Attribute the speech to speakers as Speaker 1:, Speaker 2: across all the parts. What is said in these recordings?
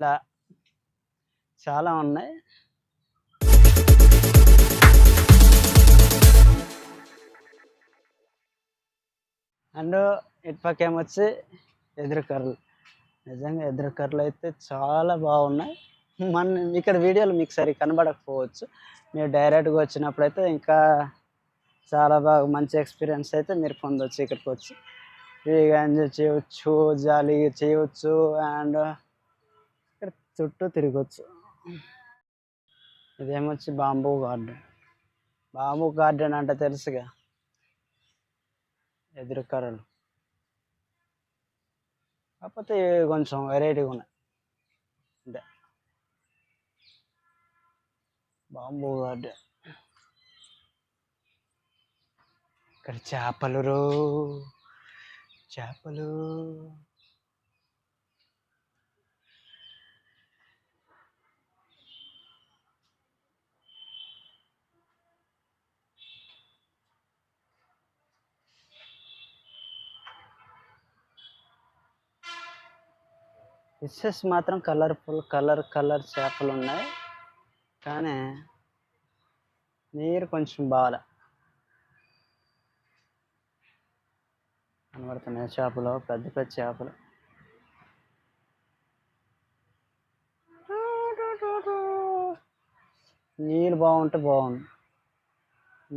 Speaker 1: ఇలా చాలా ఉన్నాయి అండ్ ఇటుపక్కేమొచ్చి ఎదురు కర్రలు నిజంగా ఎదురు కర్రలు అయితే చాలా బాగున్నాయి మన ఇక్కడ వీడియోలు మీకు సరి కనబడకపోవచ్చు మీరు డైరెక్ట్గా వచ్చినప్పుడు అయితే ఇంకా చాలా బాగా మంచి ఎక్స్పీరియన్స్ అయితే మీరు పొందొచ్చు ఇక్కడికి వచ్చి ఫ్రీగా ఎంజాయ్ చేయవచ్చు జాలీగా చేయవచ్చు అండ్ చుట్టూ తిరగచ్చు ఇదేమొచ్చి బాంబూ గార్డెన్ బాంబూ గార్డెన్ అంటే తెలుసుగా ఎదురుకర్రలు కాకపోతే కొంచెం వెరైటీగా ఉన్నాయి అంటే బాంబూ గార్డెన్ ఇక్కడ చేపలు చేపలు ఫిషెస్ మాత్రం కలర్ఫుల్ కలర్ కలర్ చేపలు ఉన్నాయి కానీ నీరు కొంచెం బాగా కనబడుతున్నాయి చేపలు పెద్ద పెద్ద చేపలు నీళ్ళు బాగుంటే బాగుంది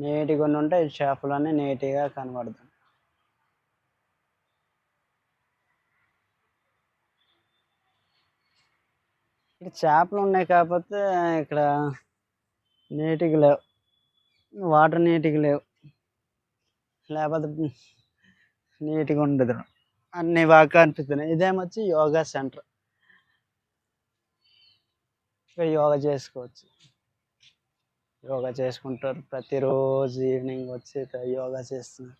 Speaker 1: నీటిగా ఉంటే అన్నీ నీట్గా కనబడుతుంది ఇక్కడ చేపలు ఉన్నాయి కాకపోతే ఇక్కడ నీటికి లేవు వాటర్ నీటికి లేవు లేకపోతే నీట్గా ఉండదు అన్ని బాగా అనిపిస్తున్నాయి ఇదేమొచ్చి యోగా సెంటర్ ఇక్కడ యోగా చేసుకోవచ్చు యోగా చేసుకుంటారు ప్రతిరోజు ఈవినింగ్ వచ్చి యోగా చేస్తున్నారు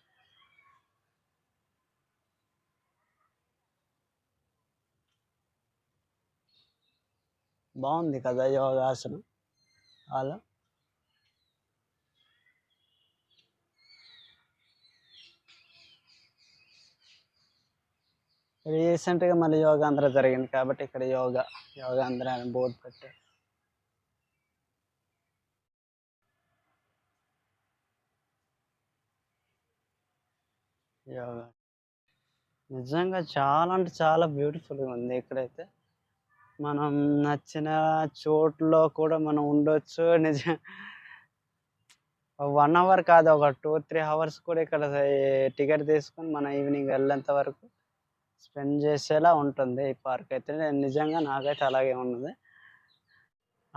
Speaker 1: బాగుంది కదా యోగాసనం అలా రీసెంట్గా మళ్ళీ యోగాంధ్ర జరిగింది కాబట్టి ఇక్కడ యోగా యోగాంధ్ర అని బోర్డు పెట్టారు యోగా నిజంగా చాలా అంటే చాలా బ్యూటిఫుల్గా ఉంది ఇక్కడైతే మనం నచ్చిన చోట్లో కూడా మనం ఉండొచ్చు నిజం వన్ అవర్ కాదు ఒక టూ త్రీ అవర్స్ కూడా ఇక్కడ టికెట్ తీసుకొని మన ఈవినింగ్ వెళ్ళేంత వరకు స్పెండ్ చేసేలా ఉంటుంది ఈ పార్క్ అయితే నిజంగా నాకైతే అలాగే ఉన్నది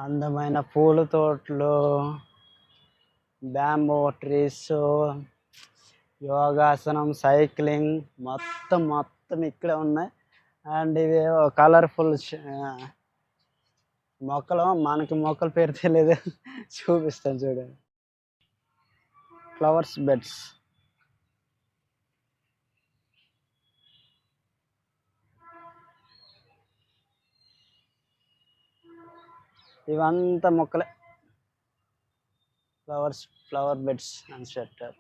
Speaker 1: అందమైన పూల తోటలు బ్యాంబో ట్రీస్ యోగాసనం సైక్లింగ్ మొత్తం మొత్తం ఇక్కడే ఉన్నాయి అండ్ ఇది కలర్ఫుల్ మొక్కలు మనకి మొక్కల పేరు తెలియదు చూపిస్తాను చూడండి ఫ్లవర్స్ బెడ్స్ ఇవంతా మొక్కలే ఫ్లవర్స్ ఫ్లవర్ బెడ్స్ అని చెప్పారు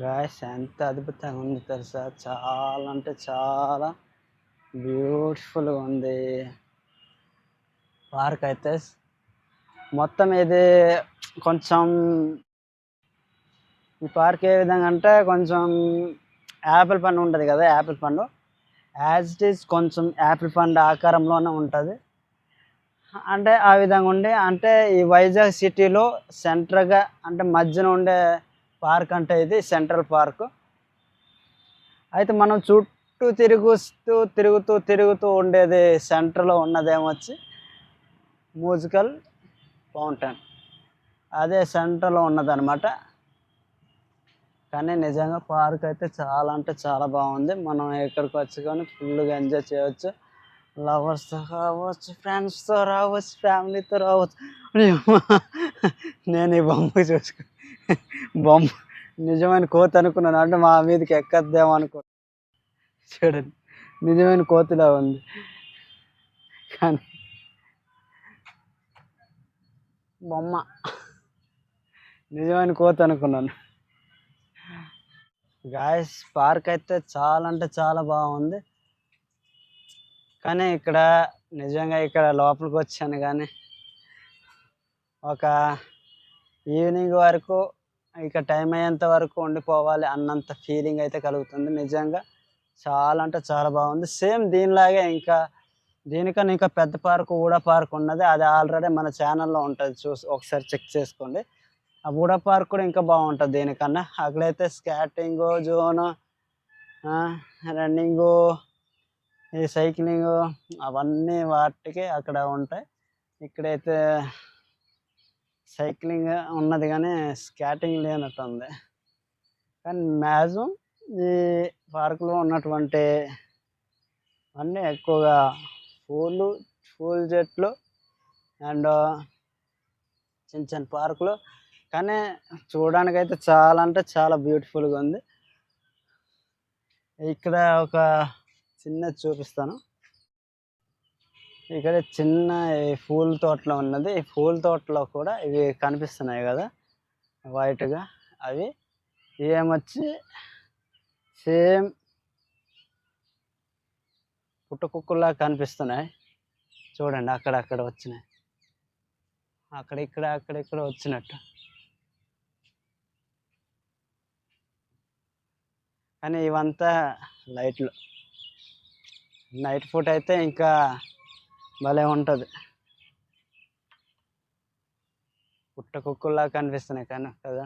Speaker 1: గాయస్ ఎంత అద్భుతంగా ఉంది తెలుసా చాలా అంటే చాలా బ్యూటిఫుల్గా ఉంది పార్క్ అయితే మొత్తం ఇది కొంచెం ఈ పార్క్ ఏ విధంగా అంటే కొంచెం యాపిల్ పండు ఉంటుంది కదా యాపిల్ పండు యాజ్ ఇట్ ఈస్ కొంచెం యాపిల్ పండు ఆకారంలోనే ఉంటుంది అంటే ఆ విధంగా ఉండి అంటే ఈ వైజాగ్ సిటీలో సెంటర్గా అంటే మధ్యన ఉండే పార్క్ అంటే ఇది సెంట్రల్ పార్క్ అయితే మనం చుట్టూ తిరుగుతూ తిరుగుతూ తిరుగుతూ ఉండేది సెంటర్లో ఉన్నదేమొచ్చి మ్యూజికల్ ఫౌంటైన్ అదే సెంటర్లో ఉన్నదనమాట కానీ నిజంగా పార్క్ అయితే చాలా అంటే చాలా బాగుంది మనం ఎక్కడికి వచ్చి కానీ ఫుల్గా ఎంజాయ్ చేయవచ్చు లవర్స్తో రావచ్చు ఫ్రెండ్స్తో రావచ్చు ఫ్యామిలీతో రావచ్చు నేను ఈ బొమ్మ చూసుకో బొమ్మ నిజమైన కోత అనుకున్నాను అంటే మా మీదకి ఎక్కద్దాం అనుకో చూడండి నిజమైన కోతిలా ఉంది కానీ బొమ్మ నిజమైన కోత అనుకున్నాను గాయస్ పార్క్ అయితే చాలా అంటే చాలా బాగుంది కానీ ఇక్కడ నిజంగా ఇక్కడ లోపలికి వచ్చాను కానీ ఒక ఈవినింగ్ వరకు ఇక టైం అయ్యేంత వరకు ఉండిపోవాలి అన్నంత ఫీలింగ్ అయితే కలుగుతుంది నిజంగా చాలా అంటే చాలా బాగుంది సేమ్ దీనిలాగే ఇంకా దీనికన్నా ఇంకా పెద్ద పార్క్ ఊడా పార్క్ ఉన్నది అది ఆల్రెడీ మన ఛానల్లో ఉంటుంది చూసి ఒకసారి చెక్ చేసుకోండి ఆ ఊడా పార్క్ కూడా ఇంకా బాగుంటుంది దీనికన్నా అక్కడైతే స్కాటింగ్ జోను రన్నింగ్ ఈ సైక్లింగు అవన్నీ వాటికి అక్కడ ఉంటాయి ఇక్కడైతే సైక్లింగ్ ఉన్నది కానీ స్కేటింగ్ లేనట్టు ఉంది కానీ మ్యాక్సిమం ఈ పార్కులో ఉన్నటువంటి అన్నీ ఎక్కువగా పూలు పూల చెట్లు అండ్ చిన్న చిన్న పార్కులు కానీ చూడడానికైతే చాలా అంటే చాలా బ్యూటిఫుల్గా ఉంది ఇక్కడ ఒక చిన్నది చూపిస్తాను ఇక్కడ చిన్న పూల తోటలో ఉన్నది ఈ పూల తోటలో కూడా ఇవి కనిపిస్తున్నాయి కదా వైట్గా అవి ఏమొచ్చి సేమ్ పుట్టుకుక్కల్లా కనిపిస్తున్నాయి చూడండి అక్కడక్కడ వచ్చినాయి అక్కడ ఇక్కడ అక్కడ ఇక్కడ వచ్చినట్టు కానీ ఇవంతా లైట్లు నైట్ ఫుట్ అయితే ఇంకా భలే ఉంటుంది పుట్ట కుక్కల్లా కనిపిస్తున్నాయి కానీ కదా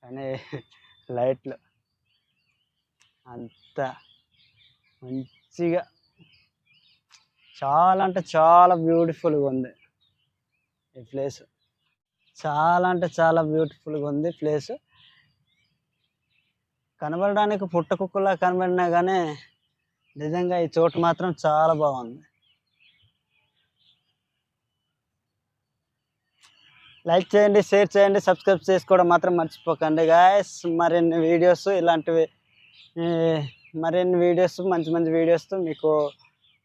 Speaker 1: కానీ లైట్లు అంత మంచిగా చాలా అంటే చాలా బ్యూటిఫుల్గా ఉంది ఈ ప్లేస్ చాలా అంటే చాలా బ్యూటిఫుల్గా ఉంది ప్లేస్ కనబడడానికి పుట్ట కుక్కలా కనబడినా కానీ నిజంగా ఈ చోటు మాత్రం చాలా బాగుంది లైక్ చేయండి షేర్ చేయండి సబ్స్క్రైబ్ చేసుకోవడం మాత్రం మర్చిపోకండి గాయస్ మరిన్ని వీడియోస్ ఇలాంటివి మరిన్ని వీడియోస్ మంచి మంచి వీడియోస్ మీకు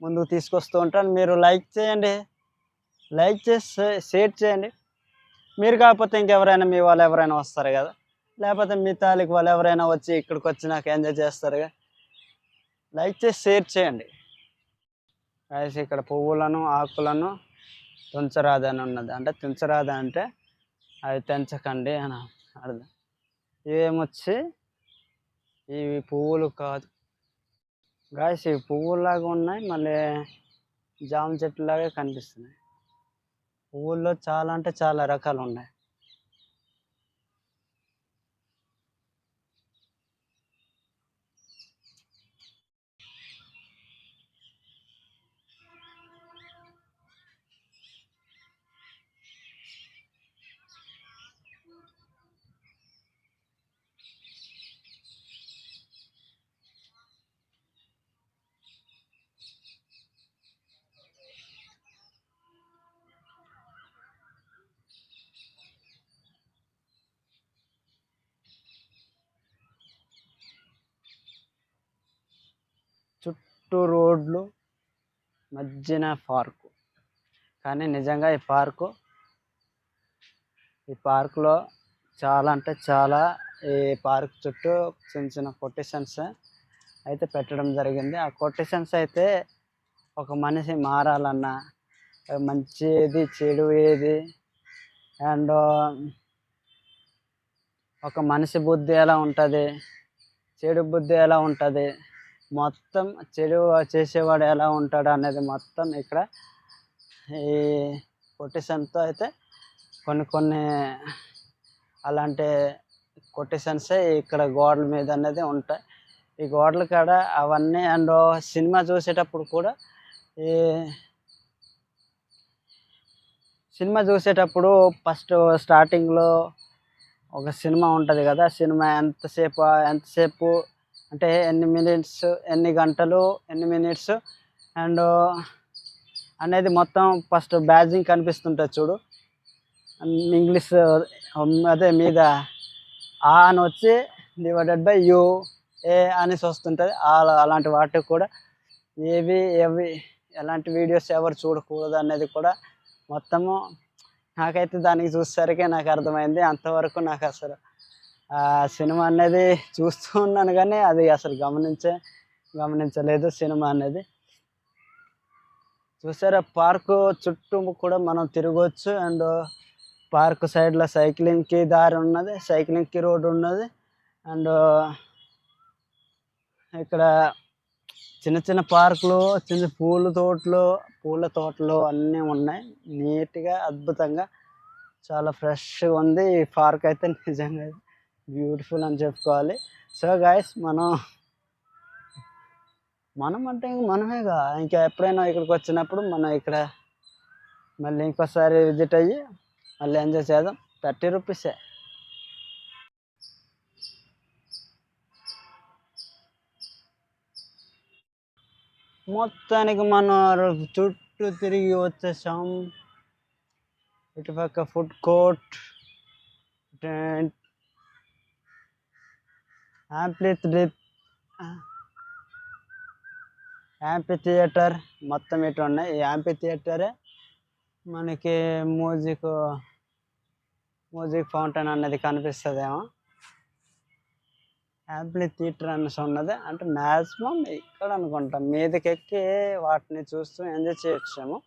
Speaker 1: ముందుకు తీసుకొస్తూ ఉంటాను మీరు లైక్ చేయండి లైక్ చేసి షేర్ చేయండి మీరు కాకపోతే ఇంకెవరైనా మీ వాళ్ళు ఎవరైనా వస్తారు కదా లేకపోతే మీ తాలికి వాళ్ళు ఎవరైనా వచ్చి ఇక్కడికి వచ్చి నాకు ఎంజాయ్ చేస్తారుగా లైక్ చేసి షేర్ చేయండి ఇక్కడ పువ్వులను ఆకులను తుంచరాధ అని ఉన్నది అంటే తుంచరాధ అంటే అవి తెంచకండి అని అర్థం ఇవేమొచ్చి ఇవి పువ్వులు కాదు గాయస్ ఇవి పువ్వులాగా ఉన్నాయి మళ్ళీ జామ చెట్టులాగే కనిపిస్తున్నాయి పువ్వుల్లో చాలా అంటే చాలా రకాలు ఉన్నాయి చుట్టూ రోడ్లు మధ్యన పార్కు కానీ నిజంగా ఈ పార్కు ఈ పార్కులో చాలా అంటే చాలా ఈ పార్క్ చుట్టూ చిన్న చిన్న కొటేషన్స్ అయితే పెట్టడం జరిగింది ఆ కొటేషన్స్ అయితే ఒక మనిషి మారాలన్నా మంచిది చెడు ఏది అండ్ ఒక మనిషి బుద్ధి ఎలా ఉంటుంది చెడు బుద్ధి ఎలా ఉంటుంది మొత్తం చెడు చేసేవాడు ఎలా ఉంటాడు అనేది మొత్తం ఇక్కడ ఈ కొటేషన్తో అయితే కొన్ని కొన్ని అలాంటి కొటేషన్సే ఇక్కడ గోడల మీద అనేది ఉంటాయి ఈ గోడల కాడ అవన్నీ అండ్ సినిమా చూసేటప్పుడు కూడా ఈ సినిమా చూసేటప్పుడు ఫస్ట్ స్టార్టింగ్లో ఒక సినిమా ఉంటుంది కదా సినిమా ఎంతసేపు ఎంతసేపు అంటే ఎన్ని మినిట్స్ ఎన్ని గంటలు ఎన్ని మినిట్స్ అండ్ అనేది మొత్తం ఫస్ట్ బ్యాజింగ్ కనిపిస్తుంటుంది చూడు ఇంగ్లీష్ అదే మీద ఆ అని వచ్చి డివైడెడ్ బై యూ ఏ అనేసి వస్తుంటుంది అలాంటి వాటికి కూడా ఏవి ఏవి ఎలాంటి వీడియోస్ ఎవరు చూడకూడదు అనేది కూడా మొత్తము నాకైతే దానికి చూసేసరికి నాకు అర్థమైంది అంతవరకు నాకు అసలు సినిమా అనేది చూస్తూ ఉన్నాను కానీ అది అసలు గమనించే గమనించలేదు సినిమా అనేది చూసారా పార్కు చుట్టూ కూడా మనం తిరగవచ్చు అండ్ పార్క్ సైడ్లో సైక్లింగ్కి దారి ఉన్నది సైక్లింగ్కి రోడ్డు ఉన్నది అండ్ ఇక్కడ చిన్న చిన్న పార్కులు చిన్న పూల తోటలు పూల తోటలు అన్నీ ఉన్నాయి నీట్గా అద్భుతంగా చాలా ఫ్రెష్గా ఉంది ఈ పార్క్ అయితే నిజంగా బ్యూటిఫుల్ అని చెప్పుకోవాలి సో గాయస్ మనం మనం అంటే ఇంక కదా ఇంకా ఎప్పుడైనా ఇక్కడికి వచ్చినప్పుడు మనం ఇక్కడ మళ్ళీ ఇంకోసారి విజిట్ అయ్యి మళ్ళీ ఎంజాయ్ చేద్దాం థర్టీ రూపీసే మొత్తానికి మనం చుట్టూ తిరిగి వచ్చేసాం ఇటుపక్క ఫుడ్ కోర్ట్ టెంట్ యాంప్లిథ్లిప్ యాంపీ థియేటర్ మొత్తం ఇటు ఉన్నాయి ఈ యాంపీ థియేటరే మనకి మ్యూజిక్ మ్యూజిక్ ఫౌంటైన్ అనేది కనిపిస్తుందేమో యాంప్లీ థియేటర్ అనేసి ఉన్నది అంటే మ్యాక్సిమం ఇక్కడ అనుకుంటాం మీదకెక్కి వాటిని చూస్తూ ఎంజాయ్ చేయొచ్చేమో